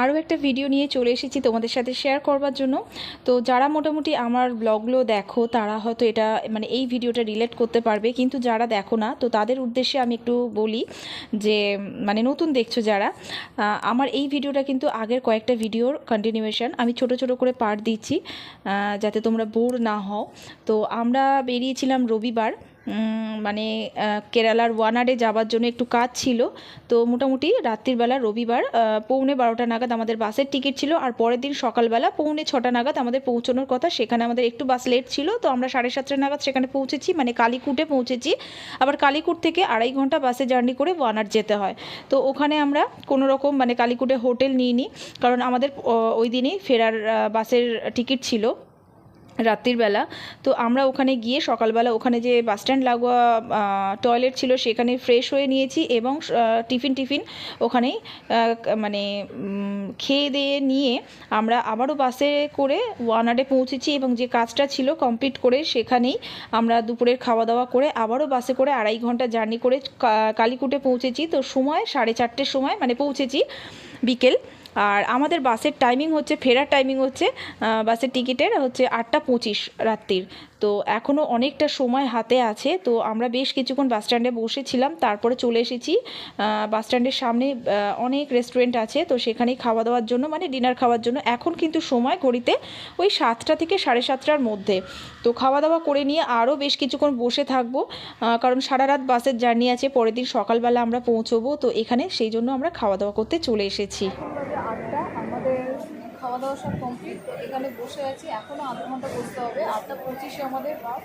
আরও একটা ভিডিও নিয়ে চলে এসেছি তোমাদের সাথে শেয়ার করবার জন্য। তো যারা মোটামুটি আমার ব্লগগুলো দেখো, তারা হয়তো এটা মানে এই ভিডিওটা রিলেট করতে পারবে। কিন্তু যারা দেখো না, তো তাদের উদ্দেশ্যে আমি একটু বলি যে মানে নতুন দেখছ যারা আমার এই ভিডিওটা কিন্তু আগের কয়েকটা ভিডিওর কন্টিনিউয়েশন আমি ছোট ছোট করে পার্ট দিচ্ছি যাতে তোমরা বোর না হও। তো আমরা বেরিয়েছিলাম রবিবার। মানে কেরালার ওয়ানাডে যাবার জন্য একটু কাজ ছিল। তো মোটামুটি রাত্রিবেলা রবিবার পৌনে বারোটা নাগাদ আমাদের বাসের টিকিট ছিল আর পরের দিন সকালবেলা পৌনে ছটা নাগাদ আমাদের পৌঁছানোর কথা। সেখানে আমাদের একটু বাস লেট ছিল, তো আমরা সাড়ে সাতটা নাগাদ সেখানে পৌঁছেছি মানে কালীকুটে পৌঁছেছি। আবার কালীকুট থেকে আড়াই ঘণ্টা বাসে জার্নি করে ওয়ানাড যেতে হয়। তো ওখানে আমরা কোনো রকম মানে কালীকুটে হোটেল নিইনি, কারণ আমাদের ওই দিনই ফেরার বাসের টিকিট ছিল। রাত্রির বেলা। তো আমরা ওখানে গিয়ে সকালবেলা ওখানে যে বাস স্ট্যান্ড লাগোয়া টয়লেট ছিল সেখানে ফ্রেশ হয়ে নিয়েছি এবং টিফিন টিফিন ওখানেই মানে খেয়ে দিয়ে নিয়ে আমরা আবারও বাসে করে ওয়ানাডে পৌঁছেছি এবং যে কাজটা ছিল কমপ্লিট করে সেখানেই আমরা দুপুরের খাওয়া দাওয়া করে আবারও বাসে করে আড়াই ঘণ্টা জার্নি করে কালীকুটে পৌঁছেছি। তো সময় সাড়ে চারটের সময় মানে পৌঁছেছি বিকেল। আর আমাদের বাসের টাইমিং হচ্ছে, ফেরার টাইমিং হচ্ছে বাসের টিকিটের হচ্ছে আটটা পঁচিশ রাত্রির। তো এখনও অনেকটা সময় হাতে আছে, তো আমরা বেশ কিছুক্ষণ বাস স্ট্যান্ডে বসেছিলাম, তারপরে চলে এসেছি। বাস স্ট্যান্ডের সামনে অনেক রেস্টুরেন্ট আছে, তো সেখানেই খাওয়া দাওয়ার জন্য মানে ডিনার খাওয়ার জন্য এখন কিন্তু সময় ঘড়িতে ওই সাতটা থেকে সাড়ে সাতটার মধ্যে। তো খাওয়া দাওয়া করে নিয়ে আরও বেশ কিছুক্ষণ বসে থাকব কারণ সারা রাত বাসের জার্নি আছে, পরের দিন সকালবেলা আমরা পৌঁছবো, তো এখানে সেই জন্য আমরা খাওয়া দাওয়া করতে চলে এসেছি এখন বাজে আটটা আমাদের খাওয়া দাওয়া সব কমপ্লিট তো এখানে বসে আছি। এখনও আধ ঘণ্টা বসতে হবে। আটটা পঁচিশে আমাদের বাস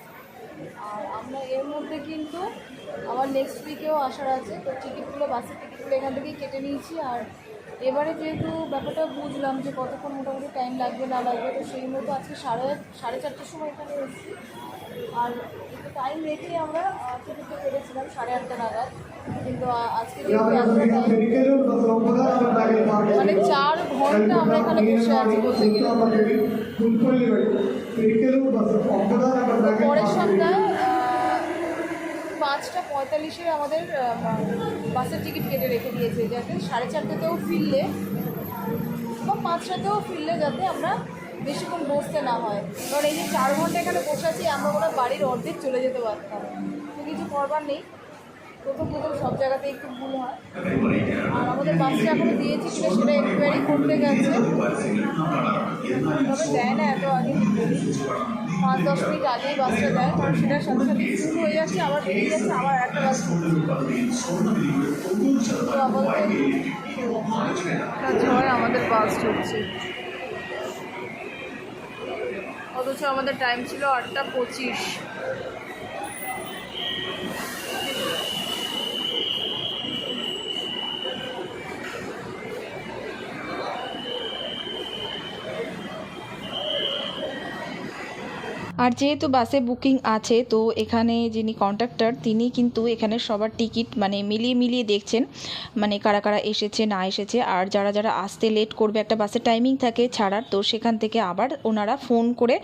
আর আমরা এর মধ্যে কিন্তু আবার নেক্সট উইকেও আসার আছে। তো টিকিটগুলো বাসের টিকিটগুলো এখান থেকেই কেটে নিয়েছি। আর এবারে যেহেতু ব্যাপারটা বুঝলাম যে কতক্ষণ মোটামুটি টাইম লাগবে, না লাগবে, তো সেই মতো আজকে সাড়ে সাড়ে চারটের সময় এখানে এসেছি। আর টাইম রেখে আমরা টিকিটটা কেটেছিলাম সাড়ে আটটা নাগাদ। কিন্তু আজকে মানে চার ঘণ্টা আমরা এখানে বসে আছি বলতে গেলে। পরের সপ্তাহে পাঁচটা পঁয়তাল্লিশে আমাদের বাসের টিকিট কেটে রেখে দিয়েছে। যাতে সাড়ে চারটেতেও ফিরলে বা পাঁচটাতেও ফিরলে যাতে আমরা বেশিক্ষণ বসতে না হয়। কারণ এই যে চার ঘণ্টা এখানে বসে আছি, আমরা ওরা বাড়ির অর্ধেক চলে যেতে পারতাম। তো কিছু করবার নেই। প্রথম প্রথম সব জায়গাতে একটু ভুল হয়। আর আমাদের বাসটা এখনও দিয়েছি কিনা সেটা এনকোয়ারি করতে গেছে। তবে দেয় না এত আগে। পাঁচ দশ মিনিট আগেই বাসটা দেয়, কারণ সেটার সাথে সাথে ফুল হয়ে যাচ্ছে, আবার বেরিয়ে যাচ্ছে, আবার একটা বাস তো কাজ হয় আমাদের বাস ঢুকছে অথচ আমাদের টাইম ছিল আটটা পঁচিশ। আর যেহেতু বাসে বুকিং আছে, তো এখানে যিনি কন্ট্রাক্টর তিনি কিন্তু এখানে সবার টিকিট মানে মিলিয়ে মিলিয়ে দেখছেন মানে কারা কারা এসেছে, না এসেছে। আর যারা যারা আসতে লেট করবে, একটা বাসের টাইমিং থাকে ছাড়ার, তো সেখান থেকে আবার ওনারা ফোন করে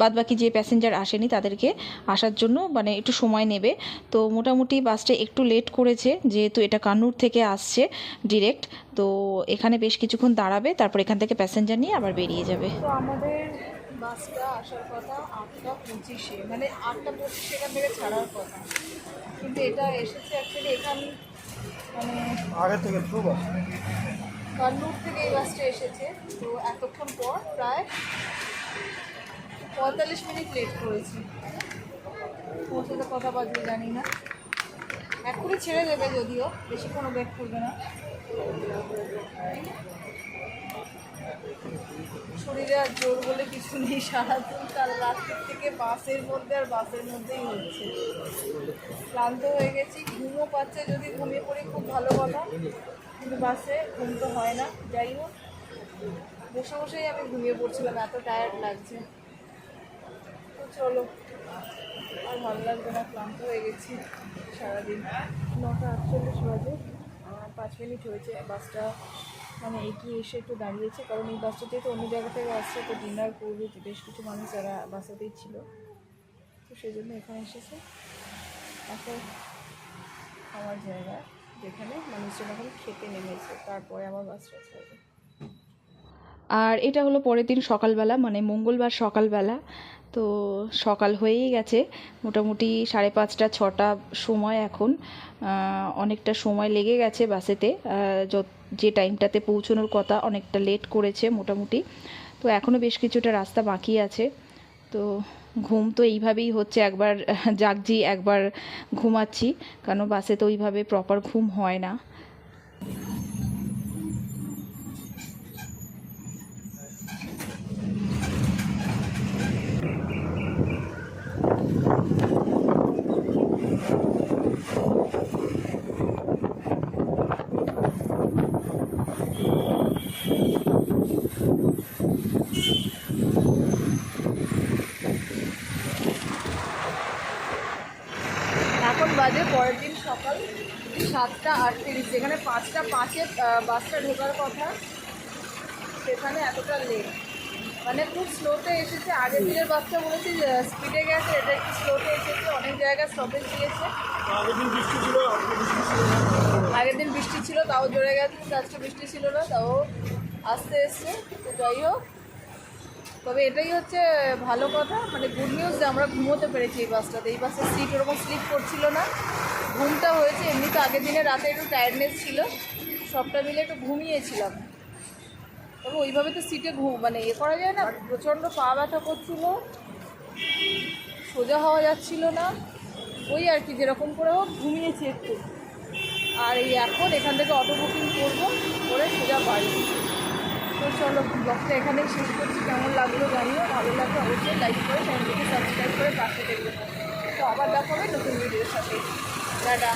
বাদবাকি যে প্যাসেঞ্জার আসেনি, তাদেরকে আসার জন্য মানে একটু সময় নেবে। তো মোটামুটি বাসটা একটু লেট করেছে, যেহেতু এটা কান্নুর থেকে আসছে ডিরেক্ট তো এখানে বেশ কিছুক্ষণ দাঁড়াবে, তারপর এখান থেকে প্যাসেঞ্জার নিয়ে আবার বেরিয়ে যাবে। তো আমাদের বাসটা আসার কথা আটটা পঁচিশে মানে আটটা পঁচিশে এখান থেকে ছাড়ার কথা। কিন্তু এটা এসেছে অ্যাকচুয়ালি এখান মানে আগে থেকে কান্নুর থেকে এই বাসটা এসেছে। তো এতক্ষণ পর প্রায় পঁয়তাল্লিশ মিনিট লেট করেছি। পৌঁছতে কথা বাজবে জানি না। এখনই ছেড়ে দেবে যদিও, বেশিক্ষণ ওয়েট করবে না। শরীরে আর জোর বলে কিছু নেই, সারাদিন কাল রাত্রির থেকে বাসের মধ্যে আর বাসের মধ্যেই হচ্ছে। ক্লান্ত হয়ে গেছি, ঘুমও পাচ্ছে যদি ঘুমিয়ে পড়ি, খুব ভালো কথা। কিন্তু বাসে ঘুম তো হয় না, যাই হোক। বসে বসেই আমি ঘুমিয়ে পড়ছিলাম, এত টায়ার্ড লাগছে। তো চলো, আর ভালো লাগবে না, ক্লান্ত হয়ে গেছি। সারাদিন। নটা আটচল্লিশ বাজে। পাঁচ মিনিট হয়েছে, বাসটা মানে এগিয়ে এসে একটু দাঁড়িয়েছে, কারণ এই বাসটাতে তো অন্য জায়গা থেকে আসছে, তো ডিনার করবে বেশ কিছু মানুষ যারা বাসাতেই ছিল। তো সেই জন্য এখানে এসেছে। এখন খাওয়ার জায়গা, যেখানে মানুষজন এখন খেতে নেমেছে, তারপরে আমার বাসটা ছাড়বে। আর এটা হলো পরের দিন সকালবেলা মানে মঙ্গলবার সকালবেলা। তো সকাল হয়েই গেছে, মোটামুটি সাড়ে পাঁচটা, ছটা সময় এখন। অনেকটা সময় লেগে গেছে বাসেতে যে টাইমটাতে পৌঁছানোর কথা অনেকটা লেট করেছে মোটামুটি। তো এখনও বেশ কিছুটা রাস্তা বাকি আছে। তো ঘুম তো এইভাবেই হচ্ছে, একবার জাগছি, একবার ঘুমাচ্ছি কারণ বাসে তো ওইভাবে প্রপার ঘুম হয় না এখন বাজে পরের দিন সকাল সাতটা আটত্রিশ যেখানে পাঁচটা পাঁচে বাসটা ঢোকার কথা সেখানে এতটা লেট মানে খুব স্লোতে এসেছে। আগের দিনের বাসটা বলেছি স্পিডে গেছে এটা একটু স্লোতে এসেছে অনেক জায়গায় স্টপেজ দিয়েছে। আগের দিন বৃষ্টি ছিল তাও জোরে গেছে আজকে বৃষ্টি ছিল না তাও আসতে এসছে। তো যাই হোক তবে এটাই হচ্ছে ভালো কথা। মানে গুড নিউজ যে আমরা ঘুমোতে পেরেছি এই বাসটাতে এই বাসের সিট ওরকম স্লিপ করছিল না। ঘুমটা হয়েছে, এমনি তো আগের দিনে রাতে একটু টায়ার্ডনেস ছিল। সবটা মিলে একটু ঘুমিয়েছিলাম। তবে ওইভাবে তো সিটে ঘুম মানে এ করা যায় না, প্রচণ্ড পা ব্যথা করছিল। সোজা হওয়া যাচ্ছিল না। ওই আর কি, যেরকম করে হোক ঘুমিয়েছি একটু। আর এই এখন এখান থেকে অটো বুকিং করব, করে সোজা বাড়ি। তো চলো ব্লগটা এখানেই শেষ করছি। কেমন লাগল জানিও, ভালো লাগল অবশ্যই লাইক করে চ্যানেলটিকে সাবস্ক্রাইব করে পাশে দেখবে। তো আবার দেখা হবে নতুন ভিডিওর সাথে। টাটা।